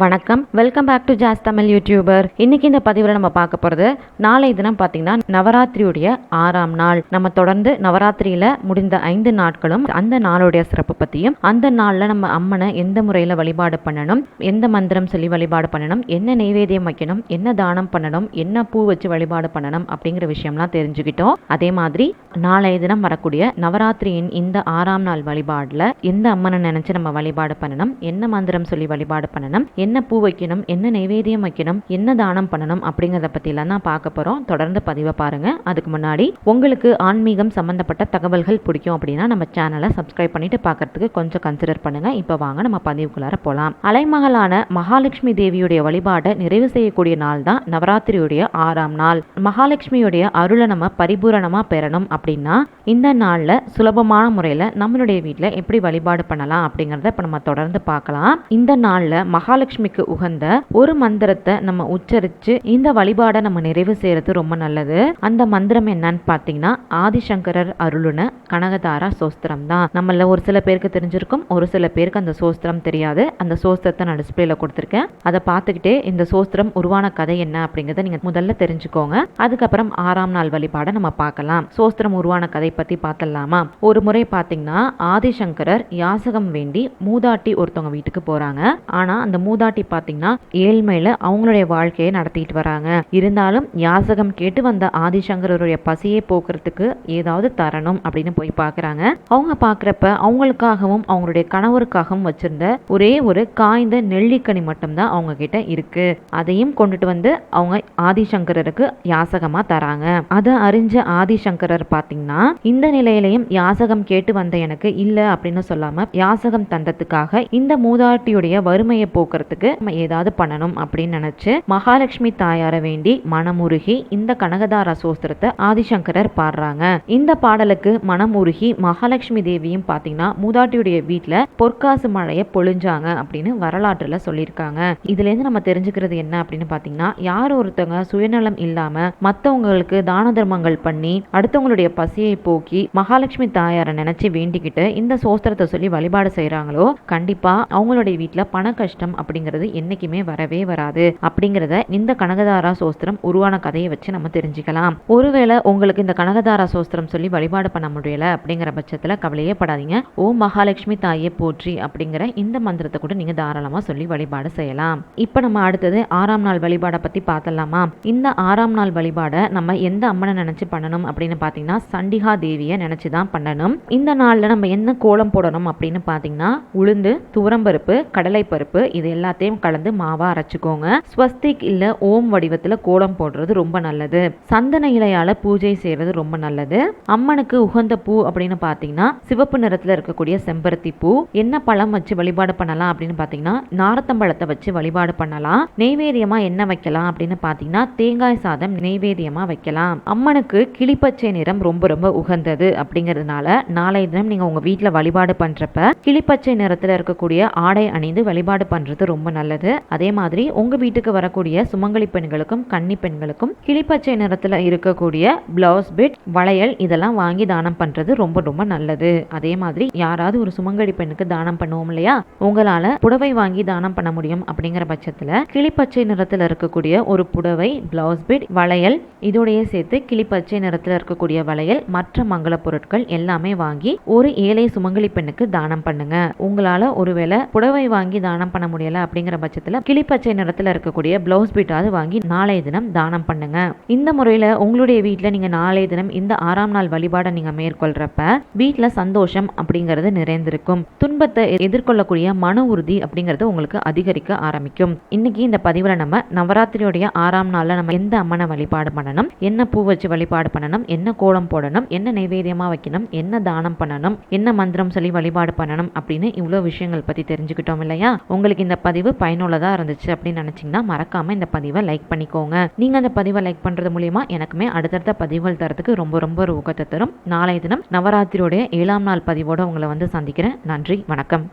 வணக்கம். Welcome back to Jazz Tamil YouTuber இன்னைக்கு இந்த பதிவில் நம்ம பார்க்க போகிறது நாளை தினம் பார்த்தீங்கன்னா நவராத்திரியுடைய ஆறாம் நாள். நம்ம தொடர்ந்து நவராத்திரியில் முடிந்த ஐந்து நாட்களும் அந்த நாளுடைய சிறப்பு பற்றியும் அந்த நாளில் நம்ம அம்மனை எந்த முறையில் வழிபாடு பண்ணணும் எந்த மந்திரம் சொல்லி வழிபாடு பண்ணணும் என்ன நெய்வேத்தியம் வைக்கணும் என்ன தானம் பண்ணணும் என்ன பூ வச்சு வழிபாடு பண்ணணும் அப்படிங்கிற விஷயம்லாம் தெரிஞ்சுக்கிட்டோம். அதே மாதிரி நாளைய தினம் வரக்கூடிய நவராத்திரியின் இந்த ஆறாம் நாள் வழிபாடில் எந்த அம்மனை நினச்சி நம்ம வழிபாடு பண்ணணும் என்ன மந்திரம் சொல்லி வழிபாடு பண்ணணும் என்ன என்ன பூ வைக்கணும் என்ன நைவேத்தியம் வைக்கணும் என்ன தானம் பண்ணணும் அப்படிங்கிறத பற்றிலாம் தான் பார்க்க போகிறோம் தொடர்ந்து பதிவை பாருங்கள் அதுக்கு முன்னாடி உங்களுக்கு ஆன்மீகம் சம்மந்தப்பட்ட தகவல்கள் பிடிக்கும் அப்படின்னா நம்ம சேனலை சப்ஸ்கிரைப் பண்ணிட்டு பார்க்கறதுக்கு கொஞ்சம் கன்சிடர் பண்ணுங்கள் இப்போ வாங்க நம்ம பதிவுக்குள்ளார போகலாம் அலைமகளான மகாலட்சுமி தேவியுடைய வழிபாட்டை நிறைவு செய்யக்கூடிய நாள் தான் நவராத்திரியுடைய ஆறாம் நாள். மகாலட்சுமியுடைய அருளை நம்ம பரிபூரணமாக பெறணும் அப்படின்னா இந்த நாளில் சுலபமான முறையில் நம்மளுடைய வீட்டில் எப்படி வழிபாடு பண்ணலாம் அப்படிங்கிறத இப்போ நம்ம தொடர்ந்து பார்க்கலாம். இந்த நாளில் மகாலட்சுமி மகாலட்சுமிக்கு உகந்த ஒரு மந்திரத்தை நம்ம உச்சரித்து இந்த வழிபாடை நம்ம நிறைவு செய்யறது ரொம்ப நல்லது. அந்த மந்திரம் என்னன்னு பார்த்தீங்கன்னா ஆதிசங்கரர் அருளுன கனகதாரா சோஸ்திரம் தான். நம்மள ஒரு சில பேருக்கு தெரிஞ்சிருக்கும் ஒரு சில பேருக்கு அந்த சோஸ்திரம் தெரியாது. அந்த சோஸ்திரத்தை நான் டிஸ்பிளேல கொடுத்துருக்கேன். அதை பார்த்துக்கிட்டே இந்த சோஸ்திரம் உருவான கதை என்ன அப்படிங்கிறத நீங்க முதல்ல தெரிஞ்சுக்கோங்க. அதுக்கப்புறம் ஆறாம் நாள் வழிபாடை நம்ம பார்க்கலாம். சோஸ்திரம் உருவான கதை பத்தி பார்த்தலாமா ஒரு முறை பார்த்தீங்கன்னா ஆதிசங்கரர் யாசகம் வேண்டி மூதாட்டி ஒருத்தவங்க வீட்டுக்கு போறாங்க. ஆனா அந்த மூதாட்டி பார்த்தீங்கன்னா ஏழ்மையில் அவங்களுடைய வாழ்க்கையை நடத்திட்டு வராங்க. இருந்தாலும் யாசகம் கேட்டு வந்த ஆதிசங்கரருடைய பசியை போக்குறதுக்கு ஏதாவது தரணும் அப்படின்னு போய் பார்க்குறாங்க அவங்க பார்க்குறப்ப அவங்களுக்காகவும் அவங்களுடைய கணவருக்காகவும் வச்சிருந்த ஒரே ஒரு காய்ந்த நெல்லிக்கனி மட்டும்தான் அவங்க கிட்ட இருக்கு. அதையும் கொண்டுட்டு வந்து அவங்க ஆதிசங்கரருக்கு யாசகமாக தராங்க. அதை அறிஞ்ச ஆதிசங்கரர் பார்த்தீங்கன்னா இந்த நிலையிலையும் யாசகம் கேட்டு வந்த எனக்கு இல்லை அப்படின்னு சொல்லாம யாசகம் தந்ததுக்காக இந்த மூதாட்டியுடைய வறுமையை போக்குறது போகிறதுக்கு நம்ம ஏதாவது பண்ணணும் அப்படின்னு நினச்சி மகாலட்சுமி தாயார வேண்டி மனமுருகி இந்த கனகதார சோஸ்திரத்தை ஆதிசங்கரர் பாடுறாங்க. இந்த பாடலுக்கு மனமுருகி மகாலட்சுமி தேவியும் பார்த்தீங்கன்னா மூதாட்டியுடைய வீட்டில் பொற்காசு மழையை பொழிஞ்சாங்க அப்படின்னு வரலாற்றில் சொல்லியிருக்காங்க. இதுலேருந்து நம்ம தெரிஞ்சுக்கிறது என்ன அப்படின்னு பார்த்தீங்கன்னா யார் ஒருத்தவங்க சுயநலம் இல்லாமல் மற்றவங்களுக்கு தான தர்மங்கள் பண்ணி அடுத்தவங்களுடைய பசியை போக்கி மகாலட்சுமி தாயாரை நினைச்சு வேண்டிக்கிட்டு இந்த சோஸ்திரத்தை சொல்லி வழிபாடு செய்கிறாங்களோ கண்டிப்பாக அவங்களுடைய வீட்டில் பண கஷ்டம் அப்படி அப்படிங்கிறது என்னைக்குமே வரவே வராது. அப்படிங்கிறத இந்த கனகதாரா சோஸ்திரம் உருவான கதையை வச்சு நம்ம தெரிஞ்சுக்கலாம். ஒருவேளை உங்களுக்கு இந்த கனகதாரா சோஸ்திரம் சொல்லி வழிபாடு பண்ண முடியல அப்படிங்கிற பட்சத்தில் கவலையே படாதீங்க. ஓம் மகாலட்சுமி தாயை போற்றி அப்படிங்கிற இந்த மந்திரத்தை கூட நீங்க தாராளமா சொல்லி வழிபாடு செய்யலாம். இப்போ நம்ம அடுத்தது ஆறாம் நாள் வழிபாடை பத்தி பார்த்தலாமா இந்த ஆறாம் நாள் வழிபாடை நம்ம எந்த அம்மனை நினைச்சு பண்ணணும் அப்படின்னு பார்த்தீங்கன்னா சண்டிகா தேவியை நினைச்சு தான் பண்ணணும். இந்த நாளில் நம்ம என்ன கோலம் போடணும் அப்படின்னு பார்த்தீங்கன்னா உளுந்து துவரம்பருப்பு கடலைப்பருப்பு இது எல்லாம் எல்லாத்தையும் கலந்து மாவா அரைச்சிக்கோங்க. ஸ்வஸ்திக் இல்ல ஓம் வடிவத்துல கோலம் போடுறது ரொம்ப நல்லது. சந்தன இலையால பூஜை செய்யறது ரொம்ப நல்லது. அம்மனுக்கு உகந்த பூ அப்படின்னு பாத்தீங்கன்னா சிவப்பு நிறத்துல இருக்கக்கூடிய செம்பருத்தி பூ. என்ன பழம் வச்சு வழிபாடு பண்ணலாம் அப்படின்னு பாத்தீங்கன்னா நாரத்தம்பழத்தை வச்சு வழிபாடு பண்ணலாம். நெய்வேதியமா என்ன வைக்கலாம் அப்படின்னு பாத்தீங்கன்னா தேங்காய் சாதம் நெய்வேதியமா வைக்கலாம். அம்மனுக்கு கிளிப்பச்சை நிறம் ரொம்ப ரொம்ப உகந்தது அப்படிங்கிறதுனால நாளை தினம் நீங்க உங்க வீட்டுல வழிபாடு பண்றப்ப கிளிப்பச்சை நிறத்துல இருக்கக்கூடிய ஆடை அணிந்து வழிபாடு பண்றது ரொம்ப ரொம்ப நல்லது. அதே மாதிரி உங்க வீட்டுக்கு வரக்கூடிய சுமங்கலி பெண்களுக்கும் கன்னி பெண்களுக்கும் கிளிப்பச்சை நிறத்துல இருக்கக்கூடிய பிளவுஸ் பிட் வளையல் இதெல்லாம் வாங்கி தானம் பண்றது ரொம்ப ரொம்ப நல்லது. அதே மாதிரி யாராவது ஒரு சுமங்கலி பெண்ணுக்கு தானம் பண்ணுவோம் இல்லையா? உங்களால புடவை வாங்கி தானம் பண்ண முடியும் அப்படிங்கிற பட்சத்துல கிளிப்பச்சை நிறத்துல இருக்கக்கூடிய ஒரு புடவை பிளவுஸ் பிட் வளையல் இதோடைய சேர்த்து கிளிப்பச்சை நிறத்துல இருக்கக்கூடிய வளையல் மற்ற மங்கள பொருட்கள் எல்லாமே வாங்கி ஒரு ஏழை சுமங்கலி பெண்ணுக்கு தானம் பண்ணுங்க. உங்களால ஒருவேளை புடவை வாங்கி தானம் பண்ண முடியல அப்படிங்கிற பட்சத்தில் கிளிப்பச்சை நிறத்தில் இருக்கக்கூடிய பிளவுஸ் பீட்டாவது வாங்கி நாளைய தினம் தானம் பண்ணுங்க. இந்த முறையில் உங்களுடைய வீட்டில் நீங்கள் நாளைய தினம் இந்த ஆறாம் நாள் வழிபாடை நீங்கள் மேற்கொள்றப்ப வீட்டில் சந்தோஷம் அப்படிங்கிறது நிறைந்திருக்கும். துன்பத்தை எதிர்கொள்ளக்கூடிய மன உறுதி அப்படிங்கிறது உங்களுக்கு அதிகரிக்க ஆரம்பிக்கும். இன்னைக்கு இந்த பதிவில் நம்ம நவராத்திரியுடைய ஆறாம் நாளில் நம்ம எந்த அம்மனை வழிபாடு பண்ணணும்? என்ன பூ வச்சு வழிபாடு பண்ணணும்? என்ன கோலம் போடணும்? என்ன நைவேத்தியமாக வைக்கணும்? என்ன தானம் பண்ணணும்? என்ன மந்திரம் சொல்லி வழிபாடு பண்ணணும்? அப்படின்னு இவ்வளோ விஷயங்கள் பற்றி தெரிஞ்சுக்கிட்டோம் இல்லையா? உங்களுக்கு இந்த பதிவு பதிவு பயனுள்ளதாக இருந்துச்சு அப்படின்னு நினச்சிங்கன்னா மறக்காமல் இந்த பதிவை லைக் பண்ணிக்கோங்க. நீங்கள் அந்த பதிவை லைக் பண்ணுறது மூலியமா எனக்குமே அடுத்தடுத்த பதிவுகள் தரத்துக்கு ரொம்ப ரொம்ப ஒரு ஊக்கத்தை தரும். நாளைய தினம் நவராத்திரியோடைய ஏழாம் நாள் பதிவோடு உங்களை வந்து சந்திக்கிறேன். நன்றி வணக்கம்.